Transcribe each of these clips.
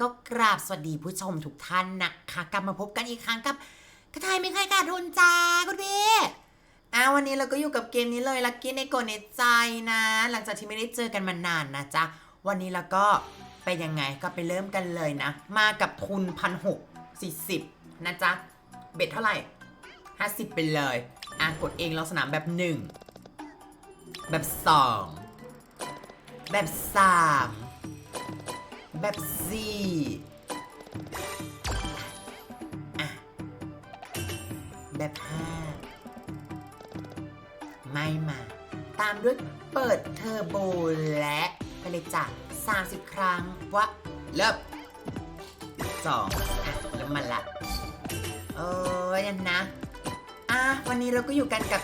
ก็กราบสวัสดีผู้ชมทุกท่านนะคะ กลับมาพบกันอีกครั้งกับกระทายไม่เคยขาดทุนจ้าคุณพี่อ่าวันนี้เราก็อยู่กับเกมนี้เลยลักกี้ในโกเนใจนะ หลังจากที่ไม่ได้เจอกันมานานนะจ๊ะ วันนี้เราก็ไปยังไงก็ไปเริ่มกันเลยนะ มากับทุนพันหกสี่สิบนะจ๊ะ เบ็ดเท่าไหร่ห้าสิบไปเลยอะกดเองลองสนามแบบหนึ่งแบบสองแบบสาม แบบสี่อะแบบห้าไม่มา ตามด้วยเปิดเทอร์โบและไปเลยจ้ะ30 ครั้งวะเริ่มสองอะเริ่มมาละเออยันนะอะวันนี้เราก็อยู่กันกับ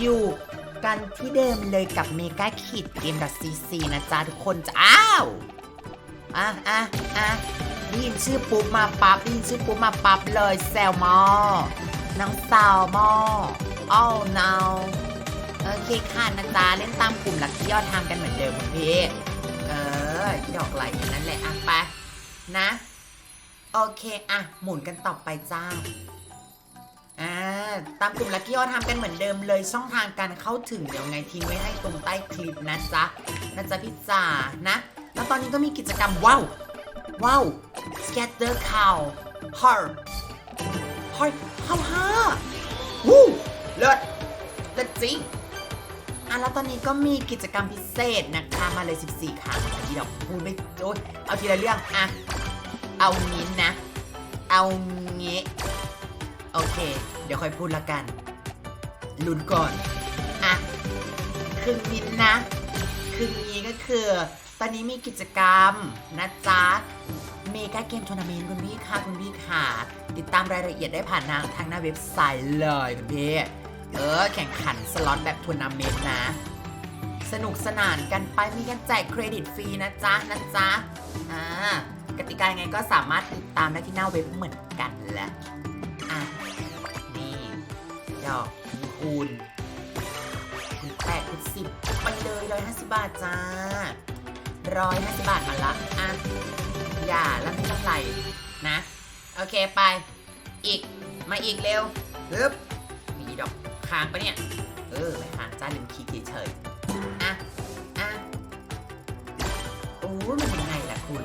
อยู่กันที่เดิมเลยกับเมกาคิดเกม .cc นะจ๊ะทุกคนจ้าอ้าว อะอะอะได้ยินชื่อปุ๊บมาปั๊บได้ยินชื่อปุ๊บมาปั๊บเลยแซลมอน้องแซลมออ้าวนาโอเคค่ะนะจ๊ะเล่นตามกลุ่มหลักที่ยอดทำกันเหมือนเดิมคุณพี่เออดอกไหลอย่างนั้นแหละอะไปนะ โอเคอะหมุนกันต่อไปจ้าอ่าตามกลุ่มลักกี้ออทำกันเหมือนเดิมเลยช่องทางการเข้าถึงเดี๋ยวไงทิ้งไว้ให้ตรงใต้คลิปนะจ๊ะนะจ๊ะพี่จ๋านะ แล้วตอนนี้ก็มีกิจกรรมว้าวว้าว scatter cow heart heart เข้าห้าวู้เลิศเลิศจริงอะแล้วตอนนี้ก็มีกิจกรรมพิเศษนะคะมาเลย 14 ครั้งทีดอกพูดไม่โอ๊ยเอาทีละเรื่องอะเอางี้นะ เอางี้โอเค เดี๋ยวค่อยพูดละกันลุ้นก่อน อะ คือมินนะ คืองี้ก็คือ ตอนนี้มีกิจกรรมนะจ๊ะเมกาเกมทัวร์นาเมนต์คุณพี่ค่ะคุณพี่ค่ะ ติดตามรายละเอียดได้ผ่านทางทางหน้าเว็บไซต์เลยคุณพี่เออแข่งขันสล็อตแบบทัวร์นาเมนต์นะ สนุกสนานกันไปมีกันแจกเครดิตฟรีนะจ๊ะนะจ๊ะอ่ากติกายังไงก็สามารถติดตามได้ที่หน้าเว็บเหมือนกันแหละอะนี่ดอกคูณคูณแปดคูณสิบไปเลยร้อยห้าสิบบาทจ้า ร้อยห้าสิบบาทมาละอะอย่าแล้วไม่ต้องไหลนะ โอเคไป อีก มาอีกเร็วฮึบมีดอกค้างปะเนี่ย เออไม่ค้างจ้าลืมคีย์เฉยๆอะอะโอ้ยมันยังไงล่ะคุณ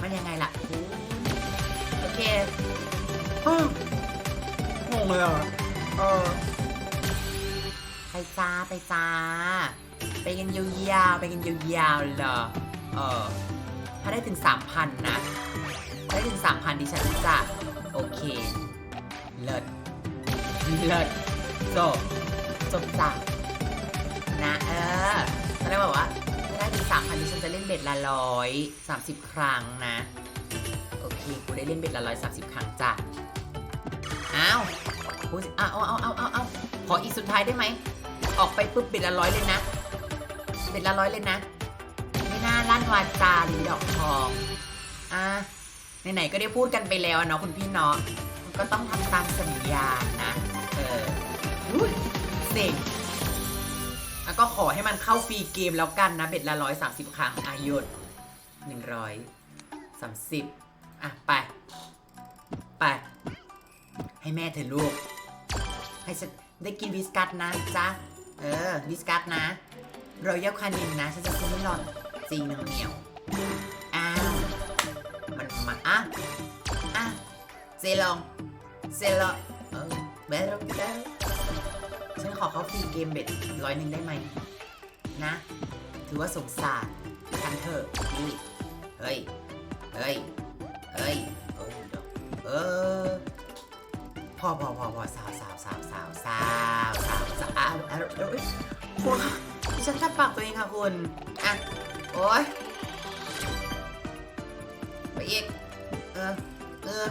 มันยังไงล่ะคุณโอเคอ้าวงงเลยอะเออไป จ้าไปจ้า ไปกันยาวๆไปกันยาวๆเหรอเออถ้าได้ถึง 3,000 นะ ได้ถึง 3,000ดิฉันจะโอเค เลิศเลิศจบจบจ้ะนะเออตอนแรกบอกว่าถ้าได้ถึง 3,000ดิฉันจะเล่นเบ็ดละร้อยสามสิบครั้งนะ โอเคกูได้เล่นเบ็ดละร้อยสามสิบครั้งจ้ะอ้าวกูเอาเอาเอาเอาเอาเอาขออีกสุดท้ายได้ไหม ออกไปปุ๊บเบ็ดละร้อยเลยนะเบ็ดละร้อยเลยนะ ไม่น่าลั่นวาจาหรือดอกทอง อะไหนๆก็ได้พูดกันไปแล้วเนาะคุณพี่เนาะก็ต้องทำตามสัญญานะ เอออุ้ยเซ็งแล้วก็ขอให้มันเข้าฟรีเกมแล้วกันนะ เบ็ดละร้อยสามสิบครั้งอายุหนึ่งร้อยสามสิบอะ ไป ไป ให้แม่เธอลูก ให้ฉันได้กินวิสกัสนะจ๊ะ เออวิสกัสนะรอยัลคานินนะ ฉันจะซื้อไม่หลอดจริงหนึ่งเหนียวอ้าวมันมาอะอะเซลองเซลองเออเบลเบลฉันขอเขาฟรีเกมเบ็ดร้อยหนึ่งได้ไหมนะ ถือว่าสงสารทันเถอะนี่เฮ้ยเฮ้ยเฮ้ยเออเออพอพอพอพอสาวสาวสาวสาวสาวาวสาวอ้าวอ้าเอ้ยคุณดิฉันทับปากตัวเองค่ะคุณอะโอ้ยไปอีกเออเออ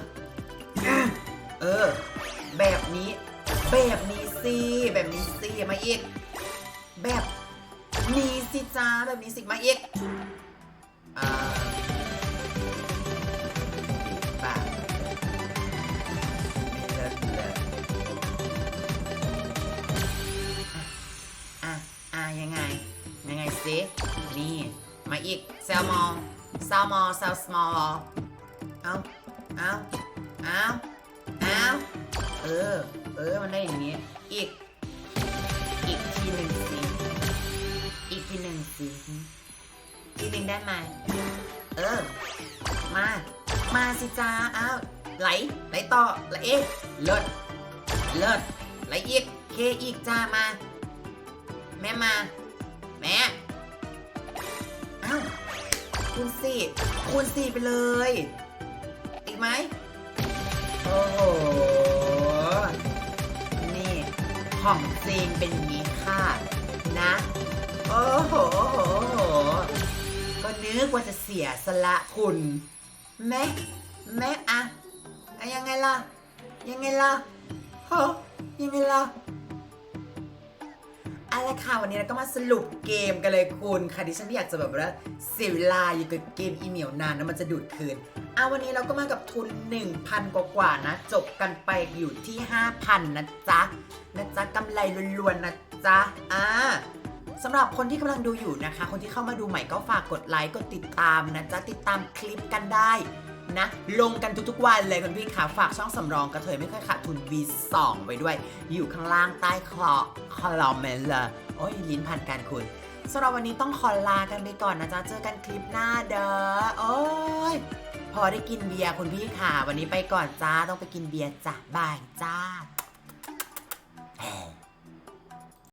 เออ แบบนี้ แบบนี้สิแบบนี้สิมาอีก แบบนี้สิจ้าแบบนี้สิมาอีกอ่า อะอะอะยังไงยังไงสินี่มอลมอน small so small เอาเอาเอาเอาเออ เออ มันได้อย่างนี้ อีก อีกทีหนึ่งสิ อีกทีหนึ่งสิทีหนึ่งได้ไหมเออ มา มาสิจ้าอ้าวไหล ไหลต่อ ไหลเอ๊ะเลิศเลิศไหลอีก เคอีกจ้ามา แม่มา แม่ คูณสี่คูณสี่ไปเลย อีกไหมโอ้โห นี่ ของจริงเป็นอย่างนี้ค่ะนะโอ้โหโอ้โหโอ้โห ก็นึกว่าจะเสียสละคุณแม่แม่อะอะยังไงล่ะ ยังไงล่ะฮะยังไงล่ะ เอาละค่ะวันนี้เราก็มาสรุปเกมกันเลยคุณค่ะดิฉันไม่อยากจะแบบว่าเสียเวลาอยู่กับเกมอีเมลนานนะมันจะดูดคืนเอาวันนี้เราก็มากับทุน 1,000 กว่าๆนะ จบกันไปอยู่ที่ 5,000 นะจ๊ะนะจ๊ะกำไรล้วนๆนะจ๊ะอ่าสำหรับคนที่กำลังดูอยู่นะคะ คนที่เข้ามาดูใหม่ก็ฝากกดไลค์กดติดตามนะจ๊ะติดตามคลิปกันได้ นะ ลงกันทุกๆวันเลยคุณพี่ขาฝากช่องสำรองกระเทยไม่เคยขาดทุน V2 ไว้ด้วย อยู่ข้างล่างใต้คอคอลอมเมนต์เลยโอ้ยลิ้นพันการคุณสำหรับวันนี้ต้องขอลากันไปก่อนนะจ๊ะ เจอกันคลิปหน้าเด้อ โอ้ย พอได้กินเบียร์คุณพี่ค่ะ วันนี้ไปก่อนจ้า ต้องไปกินเบียร์จ้ะบายจ้า